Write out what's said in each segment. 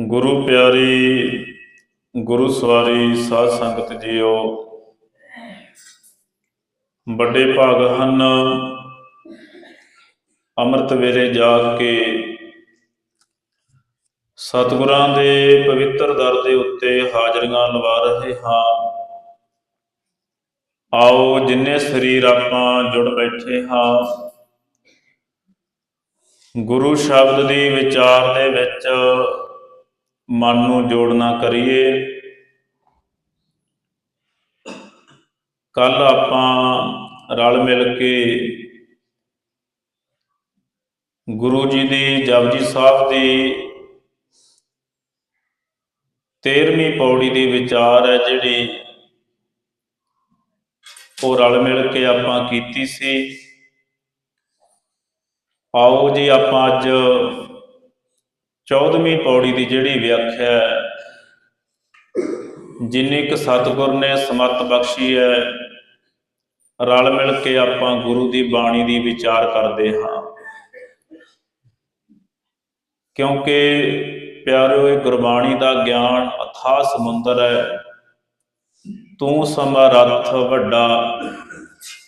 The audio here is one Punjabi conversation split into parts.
ਗੁਰੂ ਪਿਆਰੀ, ਗੁਰੂ ਸਵਾਰੀ ਸਾਧ ਸੰਗਤ ਜੀਓ, ਵੱਡੇ ਭਾਗ ਹਨ। ਅੰਮ੍ਰਿਤ ਵੇਲੇ ਜਾ ਕੇ ਸਤਿਗੁਰਾਂ ਦੇ ਪਵਿੱਤਰ ਦਰ ਦੇ ਉੱਤੇ ਹਾਜ਼ਰੀਆਂ ਲਵਾ ਰਹੇ ਹਾਂ। ਆਓ ਜਿੰਨੇ ਸਰੀਰ ਆਪਾਂ ਜੁੜ ਬੈਠੇ ਹਾਂ ਗੁਰੂ ਸ਼ਬਦ ਦੀ ਵਿਚਾਰ ਦੇ ਵਿੱਚ ਮਨ ਨੂੰ ਜੋੜਨਾ ਕਰੀਏ। ਕੱਲ ਆਪਾਂ ਰਲ ਮਿਲ ਕੇ ਗੁਰੂ ਜੀ ਦੀ ਜਪਜੀ ਸਾਹਿਬ ਦੀ 13ਵੀਂ ਪੌੜੀ ਦੀ ਵਿਚਾਰ ਹੈ ਜਿਹੜੀ ਉਹ ਰਲ ਮਿਲ ਕੇ ਆਪਾਂ ਕੀਤੀ ਸੀ। ਆਓ ਜੀ ਆਪਾਂ ਅੱਜ 14ਵੀਂ ਪੌੜੀ ਦੀ ਜਿਹੜੀ ਵਿਆਖਿਆ ਹੈ, ਜਿੰਨੀ ਕੁ ਸਤਿਗੁਰ ਨੇ ਸਮਤ ਬਖਸ਼ੀ ਹੈ, ਰਲ ਮਿਲ ਕੇ ਆਪਾਂ ਗੁਰੂ ਦੀ ਬਾਣੀ ਦੀ ਵਿਚਾਰ ਕਰਦੇ ਹਾਂ। ਕਿਉਂਕਿ ਪਿਆਰਿਓ, ਇਹ ਗੁਰਬਾਣੀ ਦਾ ਗਿਆਨ ਅਥਾਹ ਸਮੁੰਦਰ ਹੈ। ਤੂੰ ਸਮਰੱਥ ਵੱਡਾ,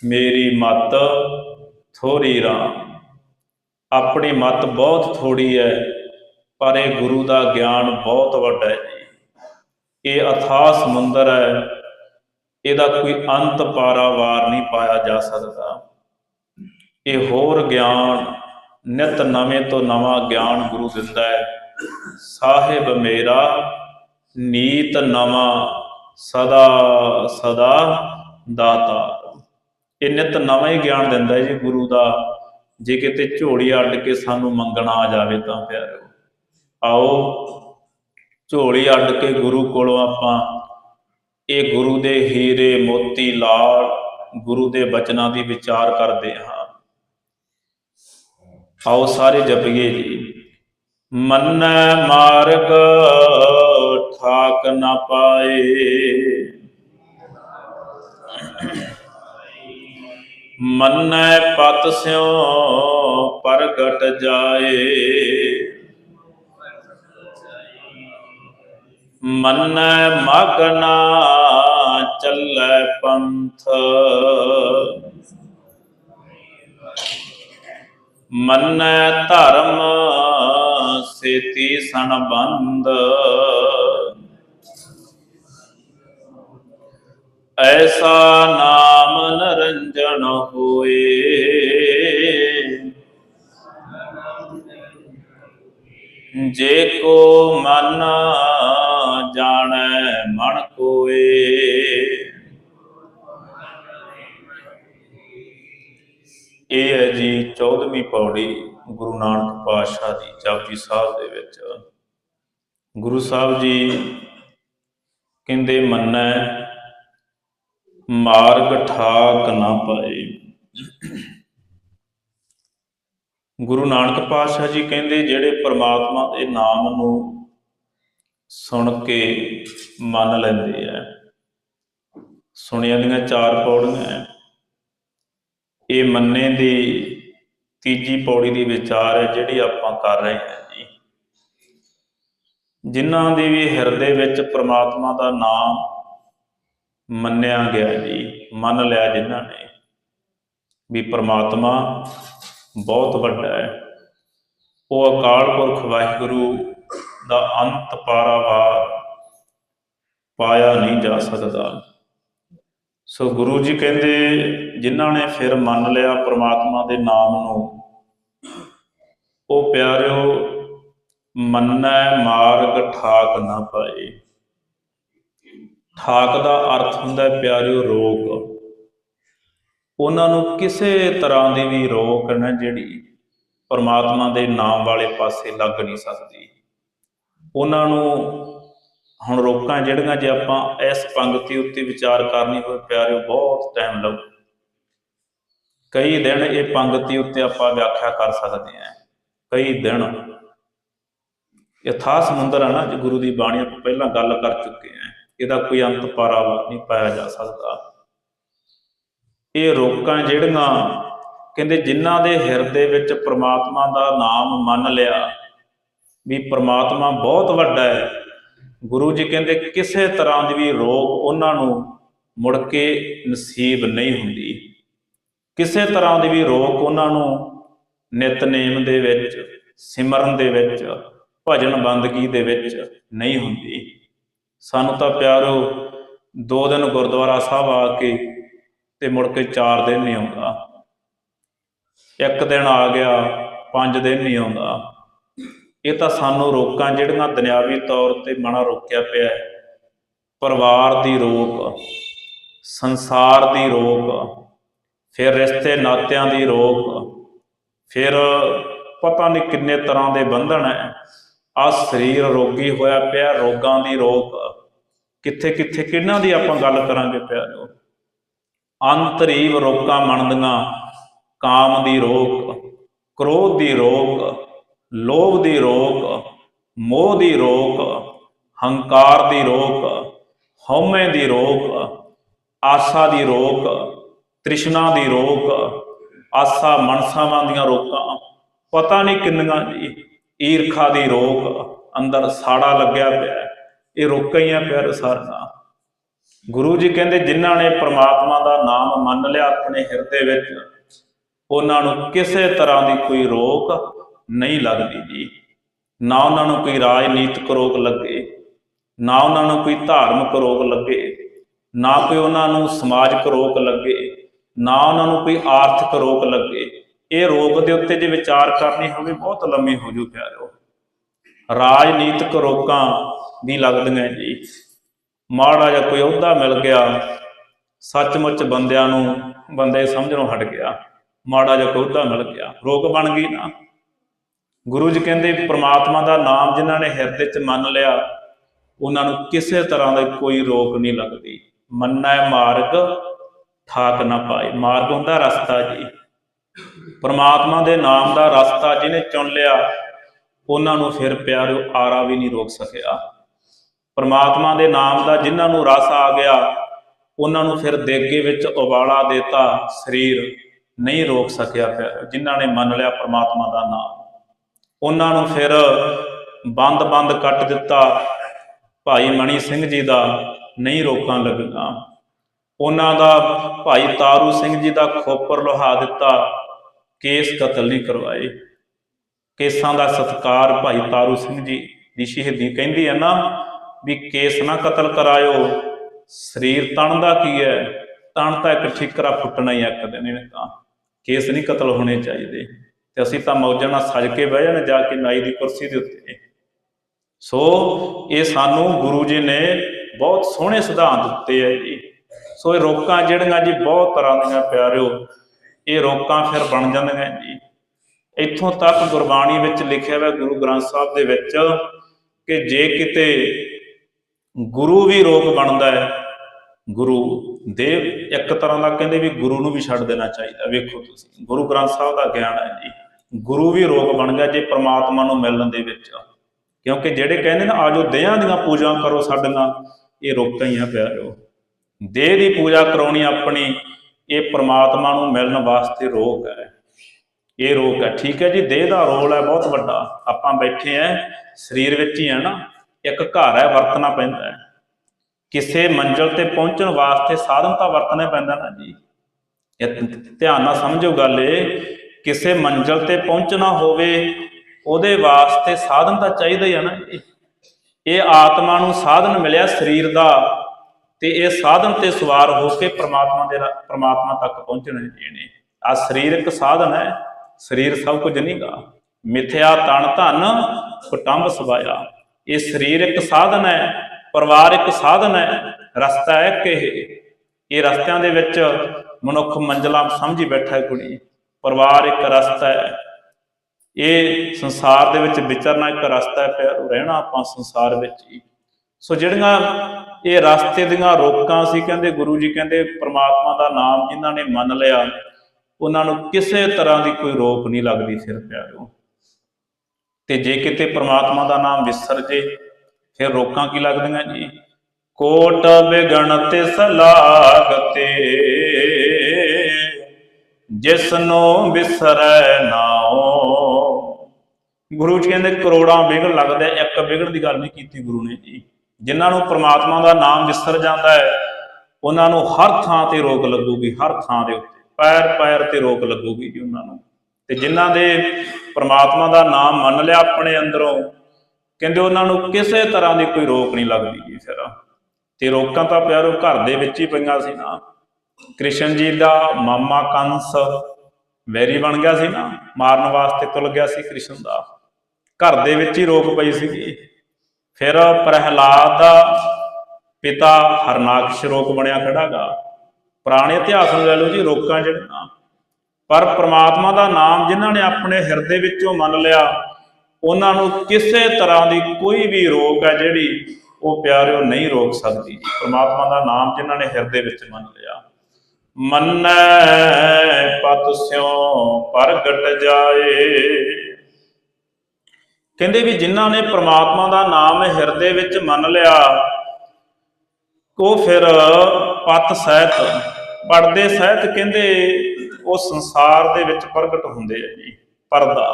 ਮੇਰੀ ਮਤ ਥੋਰੀ ਰਾਮ। ਆਪਣੀ ਮਤ ਬਹੁਤ ਥੋੜੀ ਹੈ, ਪਰ ਇਹ ਗੁਰੂ ਦਾ ਗਿਆਨ ਬਹੁਤ ਵੱਡਾ ਹੈ ਜੀ। ਇਹ ਅਥਾ ਸਮੁੰਦਰ ਹੈ, ਇਹਦਾ ਕੋਈ ਅੰਤ ਪਾਰਾਵਾਰ ਨਹੀਂ ਪਾਇਆ ਜਾ ਸਕਦਾ। ਇਹ ਹੋਰ ਗਿਆਨ, ਨਿਤ ਨਵੇਂ ਤੋਂ ਨਵਾਂ ਗਿਆਨ ਗੁਰੂ ਦਿੰਦਾ ਹੈ। ਸਾਹਿਬ ਮੇਰਾ, ਨੀਤ ਨਵਾਂ, ਸਦਾ ਸਦਾ ਦਾਤਾ। ਇਹ ਨਿਤ ਨਵਾਂ ਹੀ ਗਿਆਨ ਦਿੰਦਾ ਹੈ ਜੀ ਗੁਰੂ ਦਾ। ਜੇ ਕਿਤੇ ਝੋਲੀ ਅੱਡ ਕੇ ਸਾਨੂੰ ਮੰਗਣਾ ਆ ਜਾਵੇ ਤਾਂ ਪਿਆਰੋ ਆਓ ਝੋਲੀ ਅੱਡ ਕੇ ਗੁਰੂ ਕੋਲੋਂ ਆਪਾਂ ਇਹ ਗੁਰੂ ਦੇ ਹੀਰੇ ਮੋਤੀ ਲਾਲ ਗੁਰੂ ਦੇ ਬਚਨਾਂ ਦੀ ਵਿਚਾਰ ਕਰਦੇ ਹਾਂ। ਆਓ ਸਾਰੇ ਜਪੀਏ ਜੀ। ਮੰਨੈ ਮਾਰਗ, ਠਾਕ ਨਾ ਪਾਏ। ਮੰਨੈ ਪਤ ਸਿਉ ਪ੍ਰਗਟ ਜਾਏ। ਮੰਨੈ ਮਗਨਾ ਚੱਲੈ ਪੰਥ। ਮੰਨੈ ਧਰਮ ਸੇਤੀ ਸੰਬੰਧ। ਐਸਾ ਨਾ ਨਾਮ ਨਰੰਜਨ ਹੋਏ। ਜੇ ਕੋ ਮਨ ਜਾਣੈ, ਮਨ ਕੋਏ। ਇਹ ਹੈ ਜੀ 14ਵੀਂ ਪੌੜੀ ਗੁਰੂ ਨਾਨਕ ਪਾਤਸ਼ਾਹ ਦੀ ਜਪਜੀ ਸਾਹਿਬ ਦੇ ਵਿੱਚ। ਗੁਰੂ ਸਾਹਿਬ ਜੀ ਕਹਿੰਦੇ ਮੰਨੈ ਮਾਰਗ ਠਾਕ ਨਾ ਪਾਏ। ਗੁਰੂ ਨਾਨਕ ਪਾਤਸ਼ਾਹ ਜੀ ਕਹਿੰਦੇ, ਜਿਹੜੇ ਪ੍ਰਮਾਤਮਾ ਦੇ ਨਾਮ ਨੂੰ ਸੁਣ ਕੇ ਮੰਨ ਲੈਂਦੇ ਆ, ਸੁਣਿਆ ਦੀਆਂ ਚਾਰ ਪੌੜੀਆਂ ਹੈ ਇਹ ਮੰਨੇ ਦੀ ਤੀਜੀ ਪੌੜੀ ਦੀ ਵਿਚਾਰ ਹੈ ਜਿਹੜੀ ਆਪਾਂ ਕਰ ਰਹੇ ਹਾਂ ਜੀ। ਜਿਨ੍ਹਾਂ ਦੇ ਵੀ ਹਿਰਦੇ ਵਿੱਚ ਪ੍ਰਮਾਤਮਾ ਦਾ ਨਾਮ ਮੰਨਿਆ ਗਿਆ ਜੀ, ਮੰਨ ਲਿਆ ਜਿਨ੍ਹਾਂ ਨੇ ਵੀ ਪ੍ਰਮਾਤਮਾ ਬਹੁਤ ਵੱਡਾ ਹੈ। ਉਹ ਅਕਾਲ ਪੁਰਖ ਵਾਹਿਗੁਰੂ ਦਾ ਅੰਤ ਪਾਰਾਵਾਰ ਪਾਇਆ ਨਹੀਂ ਜਾ ਸਕਦਾ। ਸੋ ਗੁਰੂ ਜੀ ਕਹਿੰਦੇ, ਜਿਨ੍ਹਾਂ ਨੇ ਫਿਰ ਮੰਨ ਲਿਆ ਪ੍ਰਮਾਤਮਾ ਦੇ ਨਾਮ ਨੂੰ, ਉਹ ਪਿਆਰਿਓ, ਮੰਨੈ ਮਾਰਗ ਠਾਕ ਨਾ ਪਾਏ। ਠਾਕ ਦਾ ਅਰਥ ਹੁੰਦਾ ਹੈ ਪਿਆਰਿਓ ਰੋਗ ਉਹਨਾਂ ਨੂੰ ਕਿਸੇ ਤਰ੍ਹਾਂ ਦੀ ਵੀ ਰੋਕ ਨਾ ਜਿਹੜੀ ਪਰਮਾਤਮਾ ਦੇ ਨਾਮ ਵਾਲੇ ਪਾਸੇ ਲੱਗ ਨਹੀਂ ਸਕਦੀ। ਉਹਨਾਂ ਨੂੰ ਹੁਣ ਰੋਕਾਂ ਜਿਹੜੀਆਂ ਜੇ ਆਪਾਂ ਇਸ ਪੰਗਤੀ ਉੱਤੇ ਵਿਚਾਰ ਕਰਨੀ ਹੋਵੇ, ਪਿਆਰਿਓ ਬਹੁਤ ਟਾਈਮ ਲੱਗੂ ਕਈ ਦਿਨ ਇਹ ਪੰਗਤੀ ਉੱਤੇ ਆਪਾਂ ਵਿਆਖਿਆ ਕਰ ਸਕਦੇ ਹਾਂ। ਕਈ ਦਿਨ ਯਥਾ ਸਮੁੰਦਰ ਹੈ ਨਾ, ਜੇ ਗੁਰੂ ਦੀ ਬਾਣੀ ਆਪਾਂ ਪਹਿਲਾਂ ਗੱਲ ਕਰ ਚੁੱਕੇ ਹਾਂ। ਇਹਦਾ ਕੋਈ ਅੰਤ ਪਾਰਾਵਾਰ ਨਹੀਂ ਪਾਇਆ ਜਾ ਸਕਦਾ। ਇਹ ਰੋਕਾਂ ਜਿਹੜੀਆਂ ਕਹਿੰਦੇ ਜਿਨ੍ਹਾਂ ਦੇ ਹਿਰਦੇ ਵਿੱਚ ਪ੍ਰਮਾਤਮਾ ਦਾ ਨਾਮ ਮੰਨ ਲਿਆ, ਵੀ ਪ੍ਰਮਾਤਮਾ ਬਹੁਤ ਵੱਡਾ ਹੈ। ਗੁਰੂ ਜੀ ਕਹਿੰਦੇ ਕਿਸੇ ਤਰ੍ਹਾਂ ਦੀ ਵੀ ਰੋਗ ਉਹਨਾਂ ਨੂੰ ਮੁੜ ਕੇ ਨਸੀਬ ਨਹੀਂ ਹੁੰਦੀ। ਕਿਸੇ ਤਰ੍ਹਾਂ ਦੀ ਵੀ ਰੋਕ ਉਹਨਾਂ ਨੂੰ ਨਿਤਨੇਮ ਦੇ ਵਿੱਚ, ਸਿਮਰਨ ਦੇ ਵਿੱਚ ਭਜਨ ਬੰਦਗੀ ਦੇ ਵਿੱਚ ਨਹੀਂ ਹੁੰਦੀ। ਸਾਨੂੰ ਤਾਂ ਪਿਆਰੋ, ਦੋ ਦਿਨ ਗੁਰਦੁਆਰਾ ਸਾਹਿਬ ਆ ਕੇ ਤੇ ਮੁੜ ਕੇ ਚਾਰ ਦਿਨ ਨਹੀਂ ਆਉਂਦਾ। ਇੱਕ ਦਿਨ ਆ ਗਿਆ, ਪੰਜ ਦਿਨ ਨਹੀਂ ਆਉਂਦਾ। ਇਹ ਤਾਂ ਸਾਨੂੰ ਰੋਕਾਂ ਜਿਹੜੀਆਂ ਦੁਨਿਆਵੀ ਤੌਰ ਤੇ ਮਨਾ ਰੋਕਿਆ ਪਿਆ ਹੈ। ਪਰਿਵਾਰ ਦੀ ਰੋਕ, ਸੰਸਾਰ ਦੀ ਰੋਕ, ਫਿਰ ਰਿਸ਼ਤੇ ਨਾਤਿਆਂ ਦੀ ਰੋਕ, ਫਿਰ ਪਤਾ ਨਹੀਂ ਕਿੰਨੇ ਤਰ੍ਹਾਂ ਦੇ ਬੰਧਨ ਹੈ। ਆ ਸਰੀਰ ਰੋਗੀ ਹੋਇਆ ਪਿਆ, ਰੋਗਾਂ ਦੀ ਰੋਕ ਕਿੱਥੇ ਕਿੱਥੇ, ਕਿਹਨਾਂ ਦੀ ਆਪਾਂ ਗੱਲ ਕਰਾਂਗੇ ਪਿਆਰਿਓ ਅੰਤਰੀਵ ਰੋਕਾਂ ਮੰਨਦੀਆਂ, ਕਾਮ ਦੀ ਰੋਕ, ਕ੍ਰੋਧ ਦੀ ਰੋਕ, ਲੋਭ ਦੀ ਰੋਕ, ਮੋਹ ਦੀ ਰੋਕ, ਹੰਕਾਰ ਦੀ ਰੋਕ, ਹਉਮੈ ਦੀ ਰੋਕ, ਆਸਾ ਦੀ ਰੋਕ, ਤ੍ਰਿਸ਼ਨਾ ਦੀ ਰੋਕ, ਆਸਾ ਮਨਸਾਵਾਂ ਦੀਆਂ ਰੋਕਾਂ। ਪਤਾ ਨਹੀਂ ਕਿੰਨੀਆਂ ਜੀ। ਈਰਖਾ ਦੀ ਰੋਕ ਅੰਦਰ ਸਾੜਾ ਲੱਗਿਆ ਪਿਆ ਇਹ ਰੋਕਾਂ ਹੀ ਆ ਪਿਆਰ ਸਾਰੀਆਂ। ਗੁਰੂ ਜੀ ਕਹਿੰਦੇ, ਜਿਨ੍ਹਾਂ ਨੇ ਪ੍ਰਮਾਤਮਾ ਦਾ ਨਾਮ ਮੰਨ ਲਿਆ ਆਪਣੇ ਹਿਰਦੇ ਵਿੱਚ, ਉਹਨਾਂ ਨੂੰ ਕਿਸੇ ਤਰ੍ਹਾਂ ਦੀ ਕੋਈ ਰੋਕ ਨਹੀਂ ਲੱਗਦੀ ਜੀ। ਨਾ ਉਹਨਾਂ ਨੂੰ ਕੋਈ ਰਾਜਨੀਤਿਕ ਰੋਕ ਲੱਗੇ, ਨਾ ਉਹਨਾਂ ਨੂੰ ਕੋਈ ਧਾਰਮਿਕ ਰੋਕ ਲੱਗੇ, ਨਾ ਕੋਈ ਉਹਨਾਂ ਨੂੰ ਸਮਾਜਿਕ ਰੋਕ ਲੱਗੇ, ਨਾ ਉਹਨਾਂ ਨੂੰ ਕੋਈ ਆਰਥਿਕ ਰੋਕ ਲੱਗੇ। ਇਹ ਰੋਗ ਦੇ ਉੱਤੇ ਜੇ ਵਿਚਾਰ ਕਰਨੀ ਹੋਵੇ, ਬਹੁਤ ਲੰਮੀ ਹੋ ਜੂ ਪਿਆਰਿਓ। ਰਾਜਨੀਤਿਕ ਰੋਕਾਂ ਵੀ ਲੱਗਦੀਆਂ ਜੀ। ਮਾੜਾ ਜਿਹਾ ਕੋਈ ਅਹੁਦਾ ਮਿਲ ਗਿਆ, ਸੱਚਮੁੱਚ ਬੰਦਿਆਂ ਨੂੰ, ਬੰਦੇ ਸਮਝਣੋਂ ਹਟ ਗਿਆ। ਮਾੜਾ ਜਿਹਾ ਕੋਈ ਅਹੁਦਾ ਮਿਲ ਗਿਆ ਰੋਕ ਬਣ ਗਈ ਨਾ। ਗੁਰੂ ਜੀ ਕਹਿੰਦੇ ਪ੍ਰਮਾਤਮਾ ਦਾ ਨਾਮ ਜਿਨ੍ਹਾਂ ਨੇ ਹਿਰਦੇ 'ਚ ਮੰਨ ਲਿਆ, ਉਹਨਾਂ ਨੂੰ ਕਿਸੇ ਤਰ੍ਹਾਂ ਦਾ ਕੋਈ ਰੋਕ ਨਹੀਂ ਲੱਗਦੀ। ਮੰਨੈ ਮਾਰਗ, ਠਾਕ ਨਾ ਪਾਏ। ਮਾਰਗ ਹੁੰਦਾ ਰਸਤਾ ਜੀ। ਪ੍ਰਮਾਤਮਾ ਦੇ ਨਾਮ ਦਾ ਰਸਤਾ ਜਿਹਨੇ ਚੁਣ ਲਿਆ, ਉਹਨਾਂ ਨੂੰ ਫਿਰ ਪਿਆਰਿਓ ਆਰਾ ਵੀ ਨਹੀਂ ਰੋਕ ਸਕਿਆ। ਪ੍ਰਮਾਤਮਾ ਦੇ ਨਾਮ ਦਾ ਜਿਨ੍ਹਾਂ ਨੂੰ ਰਸ ਆ ਗਿਆ, ਉਹਨਾਂ ਨੂੰ ਫਿਰ ਦੇਗੇ ਵਿੱਚ ਉਬਾਲਾ ਦੇਤਾ, ਸਰੀਰ ਨਹੀਂ ਰੋਕ ਸਕਿਆ ਪਿਆਰਿਓ ਜਿਨ੍ਹਾਂ ਨੇ ਮੰਨ ਲਿਆ ਪ੍ਰਮਾਤਮਾ ਦਾ ਨਾਮ। ਉਹਨਾਂ ਨੂੰ ਫਿਰ ਬੰਦ-ਬੰਦ ਕੱਟ ਦਿੱਤਾ, ਭਾਈ ਮਣੀ ਸਿੰਘ ਜੀ ਦਾ ਨਹੀਂ ਰੋਕਾਂ ਲੱਗੀਆਂ। ਉਹਨਾਂ ਦਾ ਭਾਈ ਤਾਰੂ ਸਿੰਘ ਜੀ ਦਾ ਖੋਪਰ ਲੋਹਾ ਦਿੱਤਾ ਕੇਸ ਕਤਲ ਨਹੀਂ ਕਰਵਾਏ। ਕੇਸਾਂ ਦਾ ਸਤਕਾਰ ਭਾਈ ਤਾਰੂ ਸਿੰਘ ਜੀ ਦੀ ਸ਼ਹੀਦੀ ਕਹਿੰਦੀ ਹੈ ਨਾ ਵੀ ਕੇਸ ਨਾ ਕਤਲ ਕਰਾਇਓ। ਸਰੀਰ ਤਣ ਦਾ ਕੀ ਹੈ? ਤਣ ਤਾਂ ਇੱਕ ਠੀਕਰਾ ਫੁੱਟਣਾ ਹੀ ਆ ਇੱਕ ਤਾਂ। ਕੇਸ ਨਹੀਂ ਕਤਲ ਹੋਣੇ ਚਾਹੀਦੇ। ਤੇ ਅਸੀਂ ਤਾਂ ਮੌਜਾਂ ਨਾਲ ਸਜ ਕੇ ਬਹਿ ਜਾਣਾ ਜਾ ਕੇ ਨਾਈ ਦੀ ਕੁਰਸੀ ਦੇ ਉੱਤੇ। ਸੋ ਇਹ ਸਾਨੂੰ ਗੁਰੂ ਜੀ ਨੇ ਬਹੁਤ ਸੋਹਣੇ ਸਿਧਾਂਤ ਦਿੱਤੇ ਹੈ ਜੀ। ਸੋ ਇਹ ਰੋਕਾਂ ਜਿਹੜੀਆਂ ਜੀ ਬਹੁਤ ਤਰ੍ਹਾਂ ਦੀਆਂ ਪਿਆਰਿਓ ਇਹ ਰੋਕਾਂ ਫਿਰ ਬਣ ਜਾਂਦੀਆਂ ਜੀ। ਇੱਥੋਂ ਤੱਕ ਗੁਰਬਾਣੀ ਵਿੱਚ ਲਿਖਿਆ ਹੋਇਆ ਗੁਰੂ ਗ੍ਰੰਥ ਸਾਹਿਬ ਦੇ ਵਿੱਚ ਕਿ ਜੇ ਕਿਤੇ ਗੁਰੂ ਵੀ ਰੋਗ ਬਣਦਾ ਹੈ, ਗੁਰੂ ਦੇਵ ਇੱਕ ਤਰ੍ਹਾਂ ਦਾ ਕਹਿੰਦੇ ਵੀ ਗੁਰੂ ਨੂੰ ਵੀ ਛੱਡ ਦੇਣਾ ਚਾਹੀਦਾ। ਵੇਖੋ ਤੁਸੀਂ, ਗੁਰੂ ਗ੍ਰੰਥ ਸਾਹਿਬ ਦਾ ਗਿਆਨ ਹੈ ਜੀ। ਗੁਰੂ ਵੀ ਰੋਗ ਬਣ ਗਿਆ ਜੇ ਪ੍ਰਮਾਤਮਾ ਨੂੰ ਮਿਲਣ ਦੇ ਵਿੱਚ। ਕਿਉਂਕਿ ਜਿਹੜੇ ਕਹਿੰਦੇ ਨਾ, ਆਜੋ ਦੇਹਾਂ ਦੀਆਂ ਪੂਜਾ ਕਰੋ ਸਾਡੇ ਨਾਲ, ਇਹ ਰੋਕਾਂ ਹੀ ਆ ਪਿਆਰਿਓ। ਦੇਹ ਦੀ ਪੂਜਾ ਕਰਾਉਣੀ ਆਪਣੀ ਇਹ ਪ੍ਰਮਾਤਮਾ ਨੂੰ ਮਿਲਣ ਵਾਸਤੇ ਰੋਗ ਹੈ। ਇਹ ਰੋਗ ਹੈ। ਠੀਕ ਹੈ ਜੀ, ਦੇਹ ਦਾ ਰੋਲ ਹੈ ਬਹੁਤ ਵੱਡਾ। ਆਪਾਂ ਬੈਠੇ ਆ ਸਰੀਰ ਵਿੱਚ ਹੀ ਆ ਨਾ, ਇੱਕ ਘਰ ਹੈ, ਵਰਤਣਾ ਪੈਂਦਾ ਹੈ। ਕਿਸੇ ਮੰਜ਼ਲ ਤੇ ਪਹੁੰਚਣ ਵਾਸਤੇ ਸਾਧਨ ਤਾਂ ਵਰਤਣਾ ਪੈਂਦਾ ਨਾ ਜੀ। ਇਹ ਧਿਆਨ ਨਾਲ ਸਮਝੋ ਗੱਲ ਇਹ, ਕਿਸੇ ਮੰਜ਼ਲ ਤੇ ਪਹੁੰਚਣਾ ਹੋਵੇ, ਉਹਦੇ ਵਾਸਤੇ ਸਾਧਨ ਤਾਂ ਚਾਹੀਦਾ ਹੀ ਆ ਨਾ ਇਹ ਆਤਮਾ ਨੂੰ ਸਾਧਨ ਮਿਲਿਆ ਸਰੀਰ ਦਾ। ਤੇ ਇਹ ਸਾਧਨ ਤੇ ਸਵਾਰ ਹੋ ਕੇ ਪ੍ਰਮਾਤਮਾ ਦੇ ਪ੍ਰਮਾਤਮਾ ਤੱਕ ਪਹੁੰਚਣ ਜੀ ਨੇ। ਆ ਸਰੀਰ ਇੱਕ ਸਾਧਨ ਹੈ, ਸਰੀਰ ਸਭ ਕੁਝ ਨਹੀਂਗਾ ਮਿਥਿਆ ਤਣ ਧਨ, ਕੁਟੰਬ ਸਵਾਇਆ। ਇਹ ਸਰੀਰ ਇੱਕ ਸਾਧਨ ਹੈ ਪਰਿਵਾਰ ਇੱਕ ਸਾਧਨ ਹੈ, ਰਸਤਾ ਹੈ ਕਿ ਇਹ। ਰਸਤਿਆਂ ਦੇ ਵਿੱਚ ਮਨੁੱਖ ਮੰਜ਼ਲਾਂ ਸਮਝੀ ਬੈਠਾ ਹੈ ਕੁੜੀ। ਪਰਿਵਾਰ ਇੱਕ ਰਸਤਾ ਹੈ। ਇਹ ਸੰਸਾਰ ਦੇ ਵਿੱਚ ਵਿਚਰਨਾ ਇੱਕ ਰਸਤਾ ਹੈ ਫਿਰ ਰਹਿਣਾ ਆਪਾਂ ਸੰਸਾਰ ਵਿੱਚ ਹੀ। ਸੋ ਜਿਹੜੀਆਂ ਇਹ ਰਸਤੇ ਦੀਆਂ ਰੋਕਾਂ ਸੀ, ਕਹਿੰਦੇ ਗੁਰੂ ਜੀ ਕਹਿੰਦੇ ਪ੍ਰਮਾਤਮਾ ਦਾ ਨਾਮ ਜਿਨ੍ਹਾਂ ਨੇ ਮੰਨ ਲਿਆ, ਉਹਨਾਂ ਨੂੰ ਕਿਸੇ ਤਰ੍ਹਾਂ ਦੀ ਕੋਈ ਰੋਕ ਨਹੀਂ ਲੱਗਦੀ ਫਿਰ ਪਿਆਰਿਓ ਤੇ ਜੇ ਕਿਤੇ ਪ੍ਰਮਾਤਮਾ ਦਾ ਨਾਮ ਵਿਸਰ ਜੇ, ਫਿਰ ਰੋਕਾਂ ਕੀ ਲੱਗਦੀਆਂ ਜੀ? ਕੋਟ ਬਿਗਣ ਤੇ ਸਲਾਗਤੇ ਜਿਸ ਨੂੰ ਵਿਸਰੈ ਨਾਉ। ਗੁਰੂ ਜੀ ਕਹਿੰਦੇ ਕਰੋੜਾਂ ਵਿਗੜ ਲੱਗਦੇ, ਇੱਕ ਵਿਗੜ ਦੀ ਗੱਲ ਨਹੀਂ ਕੀਤੀ ਗੁਰੂ ਨੇ ਜੀ। ਜਿਨ੍ਹਾਂ ਨੂੰ ਪ੍ਰਮਾਤਮਾ ਦਾ ਨਾਮ ਵਿਸਰ ਜਾਂਦਾ ਹੈ, ਉਹਨਾਂ ਨੂੰ ਹਰ ਥਾਂ ਤੇ ਰੋਕ ਲੱਗੂਗੀ, ਹਰ ਥਾਂ ਦੇ ਉੱਤੇ। ਪੈਰ ਪੈਰ ਤੇ ਰੋਕ ਲੱਗੂਗੀ ਜੀ ਉਹਨਾਂ ਨੂੰ। ਤੇ ਜਿਨ੍ਹਾਂ ਦੇ ਪ੍ਰਮਾਤਮਾ ਦਾ ਨਾਮ ਮੰਨ ਲਿਆ ਆਪਣੇ ਅੰਦਰੋਂ, ਕਹਿੰਦੇ ਉਹਨਾਂ ਨੂੰ ਕਿਸੇ ਤਰ੍ਹਾਂ ਦੀ ਕੋਈ ਰੋਕ ਨਹੀਂ ਲੱਗਦੀ ਜੀ ਫਿਰ। ਤੇ ਰੋਕਾਂ ਤਾਂ ਪਿਆਰੋ ਘਰ ਦੇ ਵਿੱਚ ਹੀ ਪਈਆਂ ਸੀ ਨਾ। ਕ੍ਰਿਸ਼ਨ ਜੀ ਦਾ ਮਾਮਾ ਕੰਸ ਵੈਰੀ ਬਣ ਗਿਆ ਸੀ ਨਾ, ਮਾਰਨ ਵਾਸਤੇ ਤੁਲ ਗਿਆ ਸੀ ਕ੍ਰਿਸ਼ਨ ਦਾ। ਘਰ ਦੇ ਵਿੱਚ ਹੀ ਰੋਕ ਪਈ ਸੀਗੀ। ਫਿਰ ਪ੍ਰਹਿਲਾਦ ਦਾ ਪਿਤਾ ਹਰਨਾਕਸ਼ ਰੋਕ ਬਣਿਆ ਖੜਾਗਾ। ਪੁਰਾਣੇ ਇਤਿਹਾਸ ਨੂੰ ਲੈ ਲਓ ਜੀ, ਰੋਕਾਂ ਜਿਹੜਾ ਪਰ ਪ੍ਰਮਾਤਮਾ ਦਾ ਨਾਮ ਜਿਨ੍ਹਾਂ ਨੇ ਆਪਣੇ ਹਿਰਦੇ ਵਿੱਚੋਂ ਮੰਨ ਲਿਆ, ਉਹਨਾਂ ਨੂੰ ਕਿਸੇ ਤਰ੍ਹਾਂ ਦੀ ਕੋਈ ਵੀ ਰੋਕ ਹੈ ਜਿਹੜੀ ਉਹ ਪਿਆਰਿਓ ਨਹੀਂ ਰੋਕ ਸਕਦੀ ਜੀ। ਪ੍ਰਮਾਤਮਾ ਦਾ ਨਾਮ ਜਿਨ੍ਹਾਂ ਨੇ ਹਿਰਦੇ ਵਿੱਚ ਮੰਨ ਲਿਆ। ਮੰਨੈ ਪਤ ਸਿਉ ਪ੍ਰਗਟ ਜਾਏ ਕਹਿੰਦੇ ਵੀ ਜਿਨ੍ਹਾਂ ਨੇ ਪ੍ਰਮਾਤਮਾ ਦਾ ਨਾਮ ਹਿਰਦੇ ਵਿੱਚ ਮੰਨ ਲਿਆ, ਉਹ ਫਿਰ ਪਤ ਸਹਿਤ, ਪੜਦੇ ਸਹਿਤ ਕਹਿੰਦੇ ਉਹ ਸੰਸਾਰ ਦੇ ਵਿੱਚ ਪ੍ਰਗਟ ਹੁੰਦੇ ਆ ਜੀ, ਪਰਦਾ।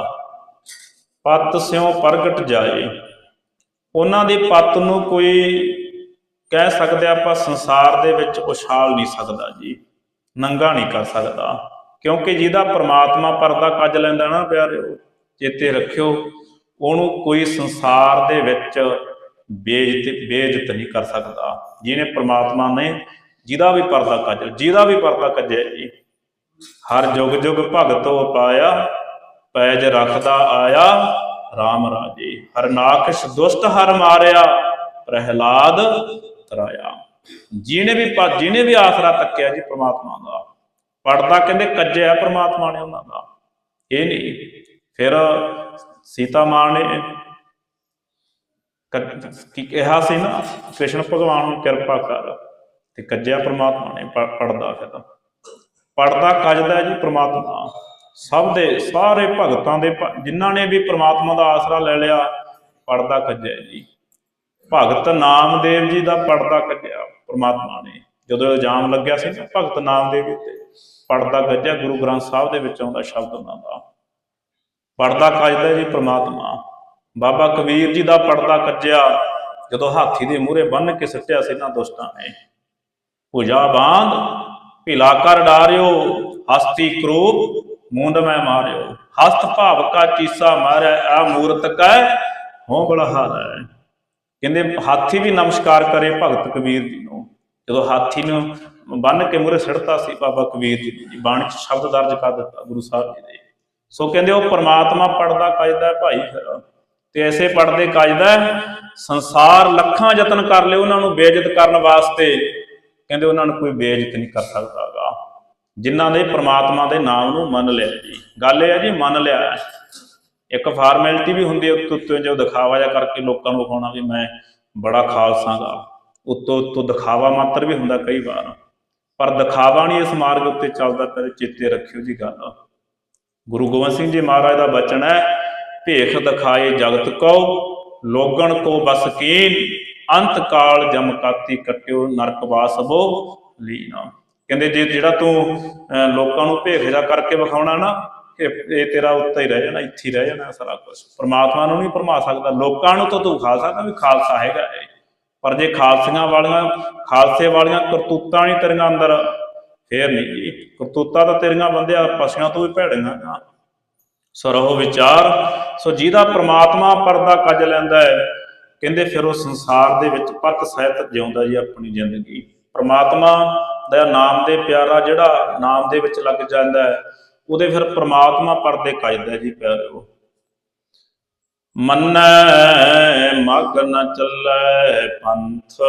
ਪਤ ਸਿਉ ਪ੍ਰਗਟ ਜਾਏ। ਉਹਨਾਂ ਦੇ ਪਤ ਨੂੰ ਕੋਈ ਕਹਿ ਸਕਦੇ ਆਪਾਂ ਸੰਸਾਰ ਦੇ ਵਿੱਚ ਉਛਾਲ ਨਹੀਂ ਸਕਦਾ ਜੀ, ਨੰਗਾ ਨਹੀਂ ਕਰ ਸਕਦਾ। ਕਿਉਂਕਿ ਜਿਹਦਾ ਪ੍ਰਮਾਤਮਾ ਪਰਦਾ ਕੱਜ ਲੈਂਦਾ ਨਾ ਪਿਆਰਿਓ, ਚੇਤੇ ਰੱਖਿਓ। ਉਹਨੂੰ ਕੋਈ ਸੰਸਾਰ ਦੇ ਵਿੱਚ ਬੇਇੱਜ਼ਤ ਬੇਇੱਜ਼ਤ ਨਹੀਂ ਕਰ ਸਕਦਾ। ਜਿਹਨੇ ਪ੍ਰਮਾਤਮਾ ਨੇ ਜਿਹਦਾ ਵੀ ਪਰਦਾ ਕੱਜ, ਜਿਹਦਾ ਵੀ ਪਰਦਾ ਕੱਜਿਆ ਜੀ, ਹਰ ਜੁਗ ਜੁਗ ਭਗਤੋ ਪਾਇਆ, ਪੈਜ ਰੱਖਦਾ ਆਇਆ RAM ਰਾਜੇ। ਹਰਨਾਕਸ਼ ਦੁਸ਼ਟ ਹਰ ਮਾਰਿਆ, ਪ੍ਰਹਿਲਾਦ ਤਰਾਇਆ। ਜਿਹਨੇ ਵੀ ਜਿਹਨੇ ਵੀ ਆਸਰਾ ਤੱਕਿਆ ਜੀ ਪ੍ਰਮਾਤਮਾ ਦਾ। ਪੜਦਾ ਕਹਿੰਦੇ ਕੱਜਿਆ ਪ੍ਰਮਾਤਮਾ ਨੇ ਉਹਨਾਂ ਦਾ। ਇਹ ਨਹੀਂ। ਫਿਰ ਸੀਤਾ ਮਾਂ ਨੇ ਕੀ ਕਿਹਾ ਸੀ ਨਾ, ਕ੍ਰਿਸ਼ਨ ਭਗਵਾਨ ਨੂੰ ਕਿਰਪਾ ਕਰ ਤੇ ਕੱਜਿਆ ਪ੍ਰਮਾਤਮਾ ਨੇ ਪੜਦਾ ਫਿਰ। ਪੜਦਾ ਕੱਜਦਾ ਜੀ ਪ੍ਰਮਾਤਮਾ। ਸਭ ਦੇ ਸਾਰੇ ਭਗਤਾਂ ਦੇ ਭ- ਜਿਨ੍ਹਾਂ ਨੇ ਵੀ ਪ੍ਰਮਾਤਮਾ ਦਾ ਆਸਰਾ ਲੈ ਲਿਆ ਪੜਦਾ ਕੱਜਿਆ ਜੀ। ਭਗਤ ਨਾਮਦੇਵ ਜੀ ਦਾ ਪੜਦਾ ਕੱਜਿਆ ਪ੍ਰਮਾਤਮਾ ਨੇ। ਜਦੋਂ ਇਲਜ਼ਾਮ ਲੱਗਿਆ ਸੀ ਨਾ ਭਗਤ ਨਾਮਦੇਵ ਜੀ ਤੇ ਪੜਦਾ ਕੱਜਿਆ ਗੁਰੂ ਗ੍ਰੰਥ ਸਾਹਿਬ ਦੇ ਵਿੱਚ ਆਉਂਦਾ ਸ਼ਬਦ ਉਹਨਾਂ ਦਾ। ਪਰਦਾ ਕੱਜਦਾ ਜੀ ਪ੍ਰਮਾਤਮਾ। ਬਾਬਾ ਕਬੀਰ ਜੀ ਦਾ ਪਰਦਾ ਕੱਜਿਆ, ਜਦੋਂ ਹਾਥੀ ਦੇ ਮੂਹਰੇ ਬੰਨ ਕੇ ਸਿੱਟਿਆ ਸੀ ਨਾ ਦੋਸਤਾਂ ਨੇ। ਭੁਜਾ ਬਾਂਧ ਭਿਲਾ ਕਰ ਡਾਰਿਓ, ਹਸਤੀ ਕਰੂਪ, ਮੂੰਡ ਮੈਂ ਮਾਰਿਓ। ਹਸਤ ਭਾਵ ਕਾ ਚੀਸਾ ਮਾਰਿਆ ਆ ਮੂਰਤ ਕੈ ਹੋ ਬਲਹਾਰਾ। ਕਹਿੰਦੇ ਹਾਥੀ ਵੀ ਨਮਸਕਾਰ ਕਰੇ ਭਗਤ ਕਬੀਰ ਜੀ ਨੂੰ। ਜਦੋਂ ਹਾਥੀ ਨੂੰ ਬੰਨ ਕੇ ਮੂਹਰੇ ਸਿੱਟਤਾ ਸੀ ਬਾਬਾ ਕਬੀਰ ਜੀ ਨੇ ਬਾਣੀ ਚ ਸ਼ਬਦ ਦਰਜ ਕਰ ਦਿੱਤਾ ਗੁਰੂ ਸਾਹਿਬ ਜੀ ਦੇ ਸੋ ਕਹਿੰਦੇ ਉਹ ਪ੍ਰਮਾਤਮਾ ਪੜਦਾ ਕੱਜਦਾ ਭਾਈ ਤੇ ਐਸੇ ਪੜਦੇ ਕੱਜਦਾ ਹੈ, ਸੰਸਾਰ ਲੱਖਾਂ ਯਤਨ ਕਰ ਲਏ ਉਹਨਾਂ ਨੂੰ ਬੇਇੱਜ਼ਤ ਕਰਨ ਵਾਸਤੇ। ਕਹਿੰਦੇ ਉਹਨਾਂ ਨੂੰ ਕੋਈ ਬੇਇੱਜ਼ਤ ਨਹੀਂ ਕਰ ਸਕਦਾਗਾ ਜਿਨ੍ਹਾਂ ਨੇ ਪ੍ਰਮਾਤਮਾ ਦੇ ਨਾਮ ਨੂੰ ਮੰਨ ਲਿਆ ਜੀ। ਗੱਲ ਇਹ ਹੈ ਜੀ ਮੰਨ ਲਿਆ ਇੱਕ ਫਾਰਮੈਲਿਟੀ ਵੀ ਹੁੰਦੀ ਹੈ ਉੱਤੋਂ ਜੋ ਦਿਖਾਵਾ ਜਿਹਾ ਕਰਕੇ ਲੋਕਾਂ ਨੂੰ ਵਿਖਾਉਣਾ ਵੀ ਮੈਂ ਬੜਾ ਖਾਲਸਾਗਾ ਉੱਤੋਂ ਉੱਤੋਂ ਦਿਖਾਵਾ ਮਾਤਰ ਵੀ ਹੁੰਦਾ ਕਈ ਵਾਰ। ਪਰ ਦਿਖਾਵਾ ਨਹੀਂ ਇਸ ਮਾਰਗ ਉੱਤੇ ਚੱਲਦਾ ਤੇ ਚੇਤੇ ਰੱਖਿਓ ਜੀ ਗੱਲ। ਗੁਰੂ ਗੋਬਿੰਦ ਸਿੰਘ ਜੀ ਮਹਾਰਾਜ ਦਾ ਬਚਨ ਹੈ ਭੇਖ ਦਿਖਾਏ ਜਗਤ ਕੋ ਲੋਗਣ ਕੋ ਬਸ ਕੀਨ ਅੰਤ ਕਾਲ ਜਮ ਕਾਤੀ ਕਟਿਓ ਨਰਕ ਵਾਸਬੋ ਲੀਨਾ। ਕਹਿੰਦੇ ਜੇ ਜਿਹੜਾ ਤੂੰ ਅਹ, ਲੋਕਾਂ ਨੂੰ ਭੇਖ ਜਾ ਕਰਕੇ ਵਿਖਾਉਣਾ ਨਾ ਇਹ ਇਹ ਤੇਰਾ ਉੱਤੇ ਹੀ ਰਹਿ ਜਾਣਾ ਇੱਥੇ ਹੀ ਰਹਿ ਜਾਣਾ ਸਾਰਾ ਕੁਝ ਪਰਮਾਤਮਾ ਨੂੰ ਨਹੀਂ ਭਰਮਾ ਸਕਦਾ ਲੋਕਾਂ ਨੂੰ ਤਾਂ ਤੂੰ ਖਾ ਸਕਦਾ ਵੀ ਖਾਲਸਾ ਹੈਗਾ ਇਹ। ਪਰ ਜੇ ਖਾਲਸੀਆਂ ਵਾਲੀਆਂ ਖਾਲਸੇ ਵਾਲੀਆਂ ਕਰਤੂਤਾਂ ਨਹੀਂ ਤੇਰੀਆਂ ਅੰਦਰ ਫੇਰ ਨਹੀਂ ਜੀ ਕਰਤੂਤਾਂ ਤਾਂ ਤੇਰੀਆਂ ਬੰਦਿਆ ਪਸ਼ੂਆਂ ਤੋਂ ਵੀ ਭੈੜੀਆਂ ਨਾ। ਸਰੋ ਵਿਚਾਰ, ਸੋ ਜਿਹਦਾ ਪ੍ਰਮਾਤਮਾ ਪਰਦਾ ਕੱਜ ਲੈਂਦਾ ਹੈ, ਕਹਿੰਦੇ ਫਿਰ ਉਹ ਸੰਸਾਰ ਦੇ ਵਿੱਚ ਪਤ ਸਹਿਤ ਜਿਉਂਦਾ ਜੀ ਆਪਣੀ ਜ਼ਿੰਦਗੀ। ਪ੍ਰਮਾਤਮਾ ਦਾ ਨਾਮ ਦੇ ਪਿਆਰਾ ਜਿਹੜਾ ਨਾਮ ਦੇ ਵਿੱਚ ਲੱਗ ਜਾਂਦਾ ਹੈ, ਉਹਦੇ ਫਿਰ ਪ੍ਰਮਾਤਮਾ ਪਰਦੇ ਕੱਜਦਾ ਜੀ ਪਿਆਰਿਓ। ਮੰਨੈ, ਮਗ ਨ ਚੱਲੈ ਪੰਥ।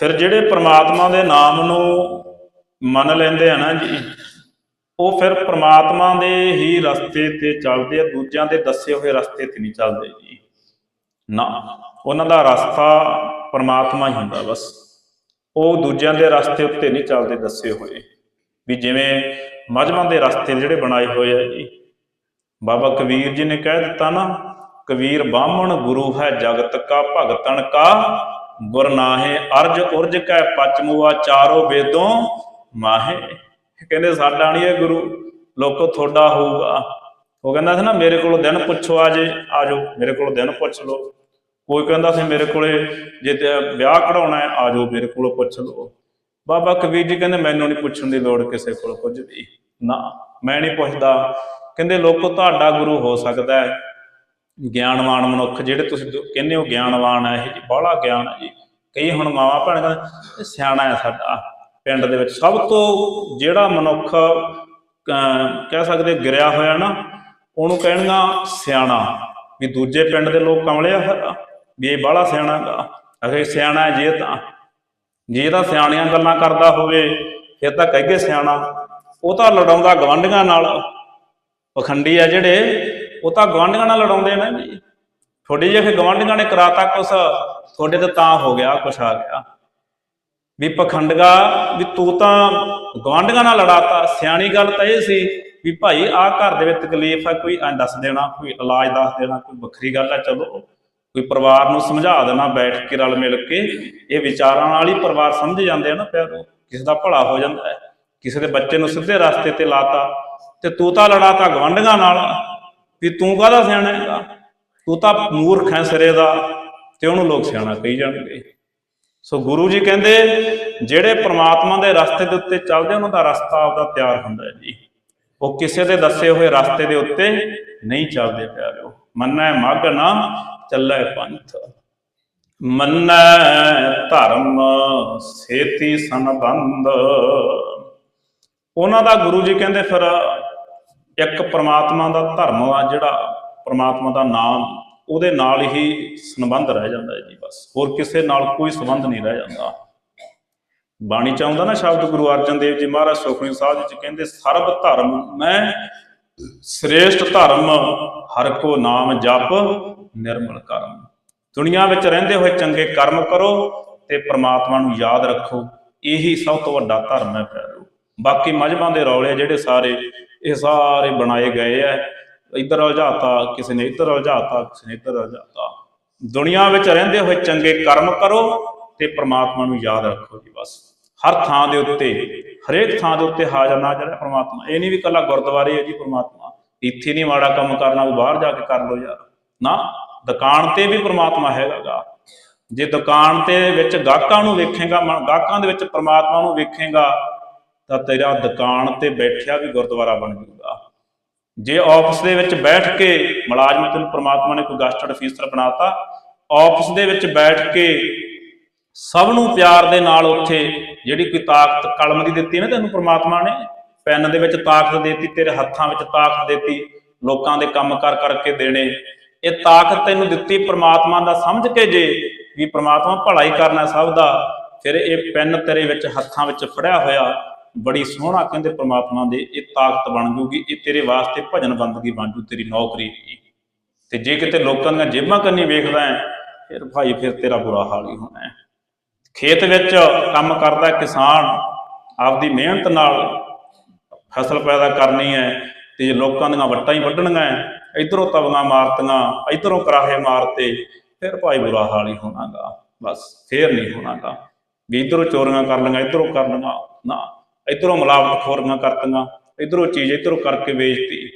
ਫਿਰ ਜਿਹੜੇ ਪ੍ਰਮਾਤਮਾ ਦੇ ਨਾਮ ਨੂੰ ਮੰਨ ਲੈਂਦੇ ਆ ਨਾ ਜੀ, ਉਹ ਫਿਰ ਪ੍ਰਮਾਤਮਾ ਦੇ ਹੀ ਰਸਤੇ ਤੇ ਚੱਲਦੇ ਆ, ਦੂਜਿਆਂ ਦੇ ਦੱਸੇ ਹੋਏ ਰਸਤੇ ਤੇ ਨਹੀਂ ਚੱਲਦੇ ਜੀ। ਨਾ, ਉਹਨਾਂ ਦਾ ਰਸਤਾ ਪ੍ਰਮਾਤਮਾ ਹੀ ਹੁੰਦਾ ਬਸ। ਉਹ ਦੂਜਿਆਂ ਦੇ ਰਸਤੇ ਉੱਤੇ ਨਹੀਂ ਚੱਲਦੇ ਦੱਸੇ ਹੋਏ। ਵੀ ਜਿਵੇਂ ਮਜਮਾਂ ਦੇ ਰਸਤੇ ਜਿਹੜੇ ਬਣਾਏ ਹੋਏ ਆ ਜੀ। ਬਾਬਾ ਕਬੀਰ ਜੀ ਨੇ ਕਹਿ ਦਿੱਤਾ ਨਾ, ਕਬੀਰ ਬਾਹਮਣ ਗੁਰੂ ਹੈ ਜਗਤ ਕਾ ਭਗਤਨ ਕਾ ਗੁਰ ਨਾਹੇ ਅਰਜ ਉਰਜ ਕੈ ਪਚਮੁਆ ਚਾਰੋ ਵੇਦੋਂ ਮਾਹੇ। ਕਹਿੰਦੇ ਸਾਡਾ ਨਹੀਂ ਇਹ ਗੁਰੂ, ਲੋਕੋ ਤੁਹਾਡਾ ਹੋਊਗਾ। ਉਹ ਕਹਿੰਦਾ ਸੀ ਨਾ, ਮੇਰੇ ਕੋਲੋਂ ਦਿਨ ਪੁੱਛੋ ਆ ਜੇ ਆ ਜਾਓ ਮੇਰੇ ਕੋਲੋਂ ਦਿਨ ਪੁੱਛ ਲਓ। ਕੋਈ ਕਹਿੰਦਾ ਸੀ, ਮੇਰੇ ਕੋਲੇ ਜੇ ਵਿਆਹ ਕਢਾਉਣਾ ਹੈ ਆ ਜਾਓ ਮੇਰੇ ਕੋਲੋਂ ਪੁੱਛ ਲਓ। ਬਾਬਾ ਕਬੀਰ ਜੀ ਕਹਿੰਦੇ, ਮੈਨੂੰ ਨਹੀਂ ਪੁੱਛਣ ਦੀ ਲੋੜ ਕਿਸੇ ਕੋਲ ਕੁਝ ਵੀ। ਨਾ, ਮੈਂ ਨਹੀਂ ਪੁੱਛਦਾ। ਕਹਿੰਦੇ, ਲੋਕੋ ਤੁਹਾਡਾ ਗੁਰੂ ਹੋ ਸਕਦਾ ਹੈ। ਗਿਆਨਵਾਨ ਮਨੁੱਖ ਜਿਹੜੇ ਤੁਸੀਂ ਕਹਿੰਦੇ ਹੋ ਗਿਆਨਵਾਨ ਹੈ ਇਹ ਜੀ ਬਾਹਲਾ ਗਿਆਨ ਹੈ ਜੀ। ਕਈ ਹੁਣ ਮਾਵਾ ਭੈਣ ਕਹਿੰਦੇ ਸਿਆਣਾ ਹੈ ਸਾਡਾ ਪਿੰਡ ਦੇ ਵਿੱਚ। ਸਭ ਤੋਂ ਜਿਹੜਾ ਮਨੁੱਖ ਅਹ, ਕਹਿ ਸਕਦੇ ਗਿਰਿਆ ਹੋਇਆ ਨਾ ਉਹਨੂੰ ਕਹਿਣਗਾ ਸਿਆਣਾ। ਵੀ ਦੂਜੇ ਪਿੰਡ ਦੇ ਲੋਕ ਕਮਲਿਆ ਆ ਫਿਰ ਵੀ ਇਹ ਬਾਹਲਾ ਸਿਆਣਾ ਗਾ। ਅਗੇ ਸਿਆਣਾ ਜੇ ਤਾਂ ਜੇ ਤਾਂ ਸਿਆਣੀਆਂ ਗੱਲਾਂ ਕਰਦਾ ਹੋਵੇ ਫਿਰ ਤਾਂ ਕਹਿ ਕਹੀਏ ਸਿਆਣਾ। ਉਹ ਤਾਂ ਲੜਾਉਂਦਾ ਗਵੰਡੀਆਂ ਨਾਲ। ਪਖੰਡੀ ਆ ਜਿਹੜੇ ਉਹ ਤਾਂ ਗਵਾਂਢੀਆਂ ਨਾਲ ਲੜਾਉਂਦੇ ਨੇ ਜੀ। ਤੁਹਾਡੇ ਜੇ ਫਿਰ ਗਵਾਂਢੀਆਂ ਨੇ ਕਰਾਤਾ ਕੁਛ, ਤੁਹਾਡੇ ਤੇ ਤਾਂ ਹੋ ਗਿਆ, ਕੁਛ ਆ ਗਿਆ। ਵੀ ਪਖੰਡਗਾ, ਵੀ ਤੂੰ ਤਾਂ ਗਵਾਂਢੀਆਂ ਨਾਲ ਲੜਾਤਾ। ਸਿਆਣੀ ਗੱਲ ਤਾਂ ਇਹ ਸੀ ਵੀ ਭਾਈ ਆਹ ਘਰ ਦੇ ਵਿੱਚ ਤਕਲੀਫ ਹੈ ਕੋਈ ਐਂ ਦੱਸ ਦੇਣਾ, ਕੋਈ ਇਲਾਜ ਦੱਸ ਦੇਣਾ, ਕੋਈ ਵੱਖਰੀ ਗੱਲ ਹੈ ਚਲੋ। ਕੋਈ ਪਰਿਵਾਰ ਨੂੰ ਸਮਝਾ ਦੇਣਾ ਬੈਠ ਕੇ ਰਲ ਮਿਲ ਕੇ। ਇਹ ਵਿਚਾਰਾਂ ਨਾਲ ਹੀ ਪਰਿਵਾਰ ਸਮਝ ਜਾਂਦੇ ਆ ਨਾ ਪਿਆਰੋ ਕਿਸੇ ਦਾ ਭਲਾ ਹੋ ਜਾਂਦਾ ਹੈ। ਕਿਸੇ ਦੇ ਬੱਚੇ ਨੂੰ ਸਿੱਧੇ ਰਸਤੇ ਤੇ ਲਾਤਾ। ਤੇ ਤੂੰ ਤਾਂ ਲੜਾਤਾ ਗਵਾਂਢੀਆਂ ਨਾਲ। ਵੀ ਤੂੰ ਕਾਹਦਾ ਸਿਆਣਾ ਹੈਗਾ? ਤੂੰ ਤਾਂ ਮੂਰਖ ਹੈ ਸਿਰੇ ਦਾ, ਤੇ ਉਹਨੂੰ ਲੋਕ ਸਿਆਣਾ ਕਹੀ ਜਾਣਗੇ। ਸੋ ਗੁਰੂ ਜੀ ਕਹਿੰਦੇ, ਜਿਹੜੇ ਪ੍ਰਮਾਤਮਾ ਦੇ ਰਸਤੇ ਦੇ ਉੱਤੇ ਚੱਲਦੇ, ਉਹਨਾਂ ਦਾ ਰਸਤਾ ਆਪਦਾ ਤਿਆਰ ਹੁੰਦਾ ਹੈ ਜੀ। ਉਹ ਕਿਸੇ ਦੇ ਦੱਸੇ ਹੋਏ ਰਸਤੇ ਦੇ ਉੱਤੇ ਨਹੀਂ ਚੱਲਦੇ ਪਿਆਰਿਓ। ਮੰਨੈ ਮੱਗ ਨਾ ਚੱਲੇ ਪੰਥ। ਮੰਨੈ ਧਰਮ ਸੇਤੀ ਸੰਬੰਧ। ਉਹਨਾਂ ਦਾ ਗੁਰੂ ਜੀ ਕਹਿੰਦੇ ਫਿਰ ਇੱਕ ਪ੍ਰਮਾਤਮਾ ਦਾ ਧਰਮ ਆ ਜਿਹੜਾ ਪ੍ਰਮਾਤਮਾ ਦਾ ਨਾਮ, ਉਹਦੇ ਨਾਲ ਹੀ ਸੰਬੰਧ ਰਹਿ ਜਾਂਦਾ ਹੈ ਜੀ ਬਸ। ਹੋਰ ਕਿਸੇ ਨਾਲ ਕੋਈ ਸੰਬੰਧ ਨਹੀਂ ਰਹਿ ਜਾਂਦਾ। ਬਾਣੀ ਚ ਆਉਂਦਾ ਨਾ ਸ਼ਬਦ ਗੁਰੂ ਅਰਜਨ ਦੇਵ ਜੀ ਮਹਾਰਾਜ ਸੁਖਮਨੀ ਸਾਹਿਬ ਜੀ ਚ ਕਹਿੰਦੇ, ਸਰਬ ਧਰਮ ਮੈਂ, ਸ੍ਰੇਸ਼ਟ ਧਰਮ ਹਰ ਕੋ ਨਾਮ ਜਪ ਨਿਰਮਲ ਕਰਮ। ਦੁਨੀਆ ਵਿੱਚ ਰਹਿੰਦੇ ਹੋਏ ਚੰਗੇ ਕਰਮ ਕਰੋ ਤੇ ਪ੍ਰਮਾਤਮਾ ਨੂੰ ਯਾਦ ਰੱਖੋ। ਇਹੀ ਸਭ ਤੋਂ ਵੱਡਾ ਧਰਮ ਹੈ ਪਿਆਰੋ ਬਾਕੀ ਮਜਬਾਂ ਦੇ ਰੌਲੇ ਜਿਹੜੇ ਸਾਰੇ ਇਹ ਸਾਰੇ ਬਣਾਏ ਗਏ ਐ। ਇੱਧਰ ਉਲਝਾਤਾ ਕਿਸੇ ਨੇ ਇੱਧਰ ਉਲਝਾਤਾ ਕਿਸੇ ਨੇ ਇੱਧਰ ਉਲਝਾਤਾ ਦੁਨੀਆ ਵਿੱਚ ਰਹਿੰਦੇ ਹੋਏ ਚੰਗੇ ਕਰਮ ਕਰੋ ਤੇ ਪ੍ਰਮਾਤਮਾ ਨੂੰ ਯਾਦ ਰੱਖੋ ਜੀ ਬਸ। ਹਰ ਥਾਂ ਦੇ ਉੱਤੇ, ਹਰੇਕ ਥਾਂ ਦੇ ਉੱਤੇ ਹਾਜ਼ਰ ਨਾਜ਼ਰ ਹੈ ਪ੍ਰਮਾਤਮਾ। ਇਹ ਨਹੀਂ ਵੀ ਕੱਲਾ ਗੁਰਦੁਆਰੇ ਹੈ ਜੀ ਪ੍ਰਮਾਤਮਾ। ਇੱਥੇ ਨਹੀਂ ਮਾੜਾ ਕੰਮ ਕਰਨਾ, ਉਹ ਬਾਹਰ ਜਾ ਕੇ ਕਰ ਲਓ ਯਾਰ। ਨਾ, ਦੁਕਾਨ ਤੇ ਵੀ ਪ੍ਰਮਾਤਮਾ ਹੈਗਾਗਾ। ਜੇ ਦੁਕਾਨ ਤੇ ਵਿੱਚ ਗਾਹਕਾਂ ਨੂੰ ਵੇਖੇਗਾ ਮਨ- ਗਾਹਕਾਂ ਦੇ ਵਿੱਚ ਪ੍ਰਮਾਤਮਾ ਨੂੰ ਵੇਖੇਗਾ ਤਾਂ ਤੇਰਾ ਦੁਕਾਨ ਤੇ ਬੈਠਿਆ ਵੀ ਗੁਰਦੁਆਰਾ ਬਣ ਜੂਗਾ ਜੇ ਆਫਿਸ ਦੇ ਵਿੱਚ ਬੈਠ ਕੇ ਮੁਲਾਜ਼ਮ ਤੈਨੂੰ ਪ੍ਰਮਾਤਮਾ ਨੇ ਕੋਈ ਗਸਟਡ ਅਫੀਸਰ ਬਣਾਤਾ, ਆਫਿਸ ਦੇ ਵਿੱਚ ਬੈਠ ਕੇ ਸਭ ਨੂੰ ਪਿਆਰ ਦੇ ਨਾਲ ਉੱਥੇ ਜਿਹੜੀ ਕੋਈ ਤਾਕਤ ਕਲਮ ਦੀ ਦਿੱਤੀ ਨਾ ਤੈਨੂੰ ਪ੍ਰਮਾਤਮਾ ਨੇ, ਪੈਨ ਦੇ ਵਿੱਚ ਤਾਕਤ ਦਿੱਤੀ, ਤੇਰੇ ਹੱਥਾਂ ਵਿੱਚ ਤਾਕਤ ਦਿੱਤੀ, ਲੋਕਾਂ ਦੇ ਕੰਮ ਕਰ ਕਰਕੇ ਦੇਣੇ, ਇਹ ਤਾਕਤ ਤੈਨੂੰ ਦਿੱਤੀ ਪ੍ਰਮਾਤਮਾ ਦਾ ਸਮਝ ਕੇ ਜੇ ਵੀ ਪ੍ਰਮਾਤਮਾ ਭਲਾ ਹੀ ਕਰਨਾ ਸਭ ਦਾ, ਫਿਰ ਇਹ ਪੈਨ ਤੇਰੇ ਵਿੱਚ ਹੱਥਾਂ ਵਿੱਚ ਫੜਿਆ ਹੋਇਆ ਬੜੀ ਸੋਹਣਾ ਕਹਿੰਦੇ ਪ੍ਰਮਾਤਮਾ ਦੇ, ਇਹ ਤਾਕਤ ਬਣ ਜੂਗੀ, ਇਹ ਤੇਰੇ ਵਾਸਤੇ ਭਜਨ ਬੰਦਗੀ ਬਣ ਜੂ, ਤੇਰੀ ਨੌਕਰੀ। ਤੇ ਜੇ ਕਿਤੇ ਲੋਕਾਂ ਦੀਆਂ ਜੇਬਾਂ ਕੰਨੀ ਵੇਖਦਾ ਹੈ, ਫਿਰ ਭਾਈ ਫਿਰ ਤੇਰਾ ਬੁਰਾ ਹਾਲ ਹੀ ਹੋਣਾ ਹੈ। ਖੇਤ ਵਿੱਚ ਕੰਮ ਕਰਦਾ ਕਿਸਾਨ, ਆਪਦੀ ਮਿਹਨਤ ਨਾਲ ਫਸਲ ਪੈਦਾ ਕਰਨੀ ਹੈ, ਤੇ ਜੇ ਲੋਕਾਂ ਦੀਆਂ ਵੱਟਾਂ ਹੀ ਵੱਢਣੀਆਂ ਹੈ, ਇਧਰੋਂ ਤਵੀਆਂ ਮਾਰਤੀਆਂ, ਇਧਰੋਂ ਕਰਾਹੇ ਮਾਰਤੇ, ਫਿਰ ਭਾਈ ਬੁਰਾ ਹਾਲ ਹੀ ਹੋਣਾਗਾ। ਬਸ ਫੇਰ ਨਹੀਂ ਹੋਣਾਗਾ। ਵੀ ਇਧਰੋਂ ਚੋਰੀਆਂ ਕਰ ਲਈਆਂ, ਇਧਰੋਂ ਕਰ ਲਈਆਂ, ਨਾ। ਇਧਰੋਂ ਮਿਲਾਵਟ ਖੋਰੀਆਂ ਕਰਤੀਆਂ, ਇਧਰੋਂ ਚੀਜ਼ ਇਧਰੋਂ ਕਰਕੇ ਵੇਚਤੀ,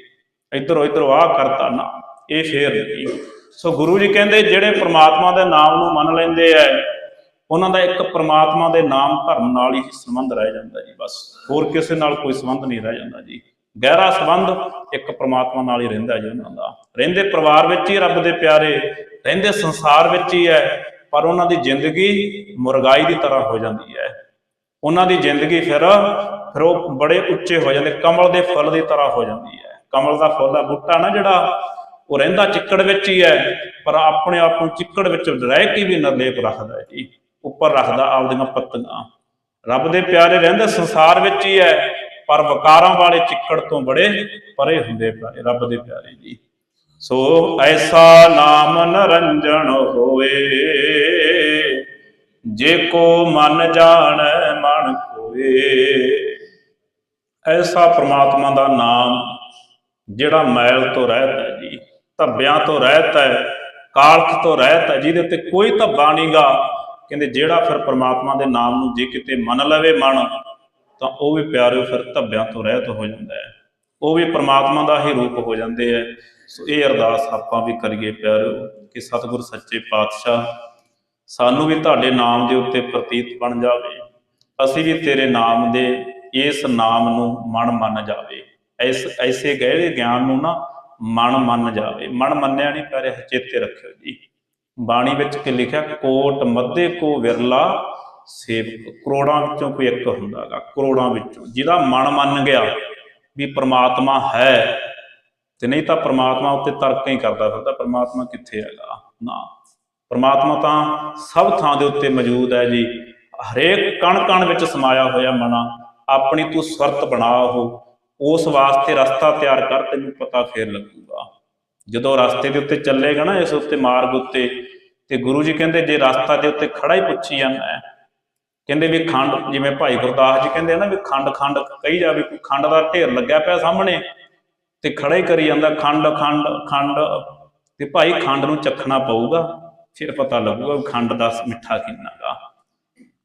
ਇਧਰੋਂ ਇਧਰੋਂ ਆਹ ਕਰਤਾ ਨਾ, ਇਹ ਫੇਰ ਨਹੀਂ ਸੋ ਗੁਰੂ ਜੀ ਕਹਿੰਦੇ ਜਿਹੜੇ ਪ੍ਰਮਾਤਮਾ ਦੇ ਨਾਮ ਨੂੰ ਮੰਨ ਲੈਂਦੇ ਐ, ਉਹਨਾਂ ਦਾ ਇੱਕ ਪ੍ਰਮਾਤਮਾ ਦੇ ਨਾਮ ਧਰਮ ਨਾਲ ਹੀ ਸੰਬੰਧ ਰਹਿ ਜਾਂਦਾ ਜੀ ਬਸ, ਹੋਰ ਕਿਸੇ ਨਾਲ ਕੋਈ ਸੰਬੰਧ ਨਹੀਂ ਰਹਿ ਜਾਂਦਾ ਜੀ। ਗਹਿਰਾ ਸੰਬੰਧ ਇੱਕ ਪ੍ਰਮਾਤਮਾ ਨਾਲ ਹੀ ਰਹਿੰਦਾ ਜੀ ਉਹਨਾਂ ਦਾ। ਰਹਿੰਦੇ ਪਰਿਵਾਰ ਵਿੱਚ ਹੀ ਰੱਬ ਦੇ ਪਿਆਰੇ, ਰਹਿੰਦੇ ਸੰਸਾਰ ਵਿੱਚ ਹੀ ਹੈ ਪਰ ਉਹਨਾਂ ਦੀ ਜ਼ਿੰਦਗੀ ਮੁਰਗਾਈ ਦੀ ਤਰ੍ਹਾਂ ਹੋ ਜਾਂਦੀ ਹੈ ਉਹਨਾਂ ਦੀ ਜ਼ਿੰਦਗੀ ਫਿਰ ਫਿਰ ਉਹ ਬੜੇ ਉੱਚੇ ਹੋ ਜਾਂਦੇ, ਕਮਲ ਦੇ ਫੁੱਲ ਦੀ ਤਰ੍ਹਾਂ ਹੋ ਜਾਂਦੀ ਹੈ। ਕਮਲ ਦਾ ਫੁੱਲ ਦਾ ਬੂਟਾ ਨਾ ਜਿਹੜਾ, ਉਹ ਰਹਿੰਦਾ ਚਿੱਕੜ ਵਿੱਚ ਹੀ ਹੈ, ਪਰ ਆਪਣੇ ਆਪ ਨੂੰ ਚਿੱਕੜ ਵਿੱਚ ਰਹਿ ਕੇ ਵੀ ਨਿਰਲੇਪ ਰੱਖਦਾ ਹੈ ਜੀ। ਉੱਪਰ ਰੱਖਦਾ ਆਪਦੀਆਂ ਪੱਤੀਆਂ। ਰੱਬ ਦੇ ਪਿਆਰੇ ਰਹਿੰਦੇ ਸੰਸਾਰ ਵਿੱਚ ਹੀ ਹੈ, ਪਰ ਵਕਾਰਾਂ ਵਾਲੇ ਚਿੱਕੜ ਤੋਂ ਬੜੇ ਪਰੇ ਹੁੰਦੇ ਪਿਆਰੇ, ਰੱਬ ਦੇ ਪਿਆਰੇ ਜੀ। ਸੋ ਐਸਾ ਨਾਮ ਨਰੰਜਣ ਹੋਵੇ। ਜੇ ਕੋ ਮਨ ਜਾਣੈ, ਮਨ ਕੋਏ ਐਸਾ ਪ੍ਰਮਾਤਮਾ ਦਾ ਨਾਮ ਜਿਹੜਾ ਮੈਲ ਤੋਂ ਰਹਿਤ ਹੈ ਜੀ, ਧੱਬਿਆਂ ਤੋਂ ਰਹਿਤ ਹੈ, ਕਾਲਖ ਤੋਂ ਰਹਿਤ ਹੈ, ਜਿਹਦੇ ਤੇ ਕੋਈ ਧੱਬਾ ਨਹੀਂਗਾ ਕਹਿੰਦੇ ਜਿਹੜਾ ਫਿਰ ਪ੍ਰਮਾਤਮਾ ਦੇ ਨਾਮ ਨੂੰ ਜੇ ਕਿਤੇ ਮੰਨ ਲਵੇ ਮਨ, ਤਾਂ ਉਹ ਵੀ ਪਿਆਰਿਓ ਫਿਰ ਧੱਬਿਆਂ ਤੋਂ ਰਹਿਤ ਹੋ ਜਾਂਦਾ ਹੈ। ਉਹ ਵੀ ਪ੍ਰਮਾਤਮਾ ਦਾ ਹੀ ਰੂਪ ਹੋ ਜਾਂਦੇ ਹੈ। ਸੋ ਇਹ ਅਰਦਾਸ ਆਪਾਂ ਵੀ ਕਰੀਏ ਪਿਆਰਿਓ ਕਿ ਸਤਿਗੁਰ ਸੱਚੇ ਪਾਤਸ਼ਾਹ ਸਾਨੂੰ ਵੀ ਤੁਹਾਡੇ ਨਾਮ ਦੇ ਉੱਤੇ ਪ੍ਰਤੀਤ ਬਣ ਜਾਵੇ। ਅਸੀਂ ਵੀ ਤੇਰੇ ਨਾਮ ਦੇ ਇਸ ਨਾਮ ਨੂੰ ਮਨ ਮੰਨ ਜਾਵੇ। ਇਸ ਐਸੇ ਗਹਿਰੇ ਗਿਆਨ ਨੂੰ ਨਾ ਮਨ ਮੰਨ ਜਾਵੇ। ਮਨ ਮੰਨਿਆ ਨਹੀਂ ਪਿਆਰੇ, ਚੇਤੇ ਰੱਖਿਓ ਜੀ। ਬਾਣੀ ਵਿੱਚ ਕਿ ਲਿਖਿਆ? ਕੋਟ ਮੱਧੇ ਕੋ ਵਿਰਲਾ ਸੇਵਕ। ਕਰੋੜਾਂ ਵਿੱਚੋਂ ਕੋਈ ਇੱਕ ਹੁੰਦਾਗਾ ਕਰੋੜਾਂ ਵਿੱਚੋਂ। ਜਿਹਦਾ ਮਨ ਮੰਨ ਗਿਆ ਵੀ ਪ੍ਰਮਾਤਮਾ ਹੈ, ਤੇ ਨਹੀਂ ਤਾਂ ਪ੍ਰਮਾਤਮਾ ਉੱਤੇ ਤਰਕ ਹੀ ਕਰਦਾ ਫਿਰਦਾ। ਪ੍ਰਮਾਤਮਾ ਕਿੱਥੇ ਹੈਗਾ? ਨਾ। ਪਰਮਾਤਮਾ ਤਾਂ ਸਭ ਥਾਂ ਦੇ ਉੱਤੇ ਮੌਜੂਦ ਹੈ ਜੀ। ਹਰੇਕ ਕਣ ਕਣ ਵਿੱਚ ਸਮਾਇਆ ਹੋਇਆ ਮਨਾ, ਆਪਣੀ ਤੂੰ ਸਰਤ ਬਣਾ ਉਹ, ਉਸ ਵਾਸਤੇ ਰਸਤਾ ਤਿਆਰ ਕਰ, ਤੈਨੂੰ ਪਤਾ ਫੇਰ ਲੱਗੂਗਾ। ਜਦੋਂ ਰਸਤੇ ਦੇ ਉੱਤੇ ਚੱਲੇਗਾ ਨਾ, ਇਸ ਉੱਤੇ ਮਾਰਗ ਉੱਤੇ, ਤੇ ਗੁਰੂ ਜੀ ਕਹਿੰਦੇ, ਜੇ ਰਸਤਾ ਦੇ ਉੱਤੇ ਖੜਾ ਹੀ ਪੁੱਛੀ ਜਾਂਦਾ ਹੈ, ਕਹਿੰਦੇ ਵੀ ਖੰਡ, ਜਿਵੇਂ ਭਾਈ ਗੁਰਦਾਸ ਜੀ ਕਹਿੰਦੇ ਆ ਨਾ ਵੀ ਖੰਡ ਖੰਡ ਕਹੀ ਜਾਵੇ, ਕੋਈ ਖੰਡ ਦਾ ਢੇਰ ਲੱਗਿਆ ਪਿਆ ਸਾਹਮਣੇ, ਤੇ ਖੜਾ ਹੀ ਕਰੀ ਜਾਂਦਾ, ਖੰਡ ਖੰਡ ਖੰਡ, ਤੇ ਭਾਈ ਖੰਡ ਨੂੰ ਚੱਖਣਾ ਪਊਗਾ। ਫਿਰ ਪਤਾ ਲੱਗੂਗਾ ਖੰਡ ਦਾ ਮਿੱਠਾ ਕਿੰਨਾ ਗਾ।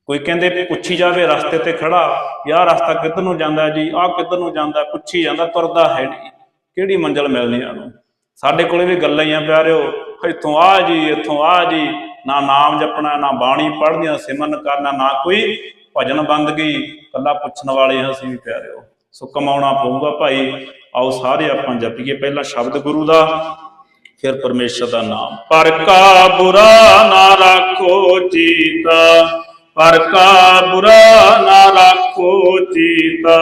ਕੋਈ ਕਹਿੰਦੇ ਪੁੱਛੀ ਜਾਵੇ, ਰਸਤੇ ਤੇ ਖੜਾ ਯਾਰ ਰਸਤਾ ਕਿੱਧਰ ਨੂੰ ਜਾਂਦਾ ਜੀ, ਆਹ ਕਿੱਧਰ ਨੂੰ ਜਾਂਦਾ, ਪੁੱਛੀ ਜਾਂਦਾ, ਤੁਰਦਾ ਹੈ ਨਹੀਂ। ਕਿਹੜੀ ਮੰਜ਼ਲ ਮਿਲਣੀ ਆ ਨੂੰ ਸਾਡੇ ਕੋਲੇ ਵੀ ਗੱਲਾਂ ਹੀ ਆ ਪਿਆਰਿਓ, ਇੱਥੋਂ ਆ ਜੀ, ਇੱਥੋਂ ਆ ਜੀ। ਨਾ ਨਾਮ ਜਪਣਾ, ਨਾ ਬਾਣੀ ਪੜ੍ਹਨੀ ਸਿਮਰਨ ਕਰਨਾ, ਨਾ ਕੋਈ ਭਜਨ ਬੰਦਗੀ ਕੱਲਾ ਪੁੱਛਣ ਵਾਲੇ ਹਾਂ ਅਸੀਂ ਵੀ ਪਿਆਰਿਓ। ਸੋ ਕਮਾਉਣਾ ਪਊਗਾ ਭਾਈ। ਆਓ ਸਾਰੇ ਆਪਾਂ ਜਪੀਏ। ਪਹਿਲਾਂ ਸ਼ਬਦ ਗੁਰੂ ਦਾ। ਫਿਰ ਪਰਮੇਸ਼ਰ ਦਾ ਨਾਮ। ਪਰ ਕਾ ਬੁਰਾ ਨਾ ਰੱਖੋ ਚੀਤਾ ਪਰ ਕਾ ਬੁਰਾ ਨਾ ਰੱਖੋ ਚੀਤਾ